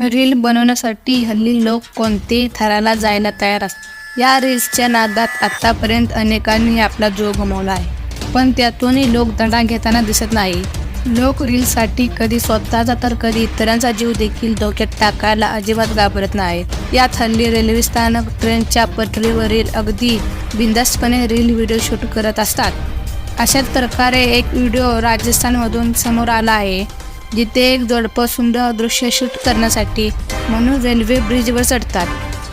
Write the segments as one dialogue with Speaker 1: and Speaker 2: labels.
Speaker 1: Reel बनवण्यासाठी हल्ली लोक कोणते थराला जायला तयार असतात. या रील्सच्या नादात आत्तापर्यंत अनेकांनी आपला जो गमावला आहे. पण त्यातूनही लोक दंडा घेताना दिसत नाही. लोक रीलसाठी कधी स्वतःचा तर कधी इतरांचा जीव देखील धोक्यात टाकायला अजिबात घाबरत नाहीत. यात हल्ली रेल्वे स्थानक ट्रेनच्या पटरीवरील अगदी बिंदास्तपणे रील व्हिडिओ शूट करत असतात. अशाच प्रकारे एक व्हिडिओ राजस्थानमधून समोर आला आहे. जिथे एक जोडपं सुंदर दृश्य शूट करण्यासाठी म्हणून रेल्वे ब्रिजवर चढतात.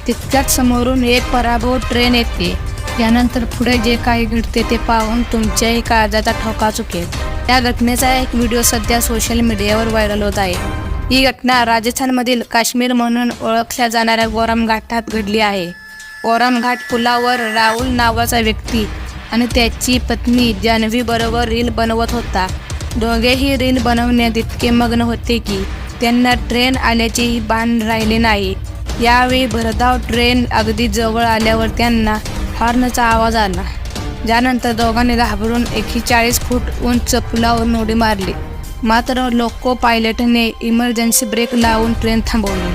Speaker 1: तितक्याच समोरून एक पराभव ट्रेन येते. यानंतर पुढे जे काही घडते ते पाहून तुमच्याही काळजाचा ठोका चुकेल. या घटनेचा एक व्हिडिओ सध्या सोशल मीडियावर व्हायरल होत आहे. ही घटना राजस्थानमधील काश्मीर म्हणून ओळखल्या जाणाऱ्या गोरम घाटात घडली आहे. गोरम घाट पुलावर राहुल नावाचा व्यक्ती आणि त्याची पत्नी जान्हवीबरोबर रील बनवत होता. दोघेही रील बनवण्यात इतके मग्न होते की त्यांना ट्रेन आल्याचेही भान राहिले नाही. यावेळी भरधाव ट्रेन अगदी जवळ आल्यावर त्यांना हॉर्नचा आवाज आला. ज्यानंतर दोघांनी घाबरून एकेचाळीस फूट उंच पुलावरून उडी मारली. मात्र लोको पायलटने इमर्जन्सी ब्रेक लावून ट्रेन थांबवली.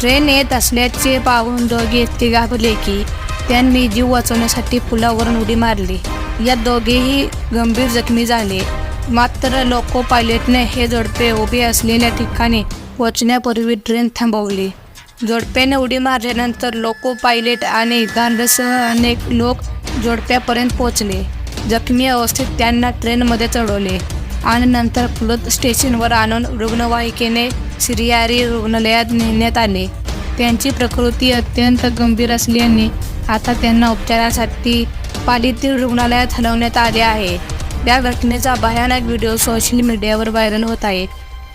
Speaker 1: ट्रेन येत असल्याचे पाहून दोघे इतके घाबरले की त्यांनी जीव वाचवण्यासाठी पुलावरून उडी मारली. या दोघेही गंभीर जखमी झाले. मात्र लोको पायलटने हे जोडपे उभे असलेल्या ठिकाणी पोहोचण्यापूर्वी ट्रेन थांबवली. जोडप्याने उडी मारल्यानंतर लोको पायलट आणि गार्डसह अनेक लोक जोडप्यापर्यंत पोहोचले. जखमी अवस्थेत त्यांना ट्रेनमध्ये चढवले आणि नंतर पुलत स्टेशनवर आणून रुग्णवाहिकेने सिरियारी रुग्णालयात नेण्यात आले. त्यांची प्रकृती अत्यंत गंभीर असल्याने आता त्यांना उपचारासाठी पालीतील रुग्णालयात हलवण्यात आले आहे. या घटनेचा भयानक व्हिडिओ सोशल मीडियावर व्हायरल होत आहे.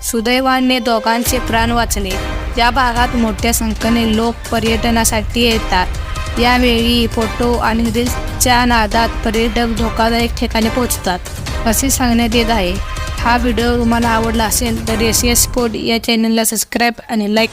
Speaker 1: सुदैवाने दोघांचे प्राण वाचले. या भागात मोठ्या संख्येने लोक पर्यटनासाठी येतात यावेळी फोटो आणि रील्सच्या नादात पर्यटक धोकादायक ठिकाणी पोहोचतात असे सांगण्यात येत आहे. हा व्हिडिओ तुम्हाला आवडला असेल तर एस एस स्पोर्ट या चॅनलला सबस्क्राईब आणि लाईक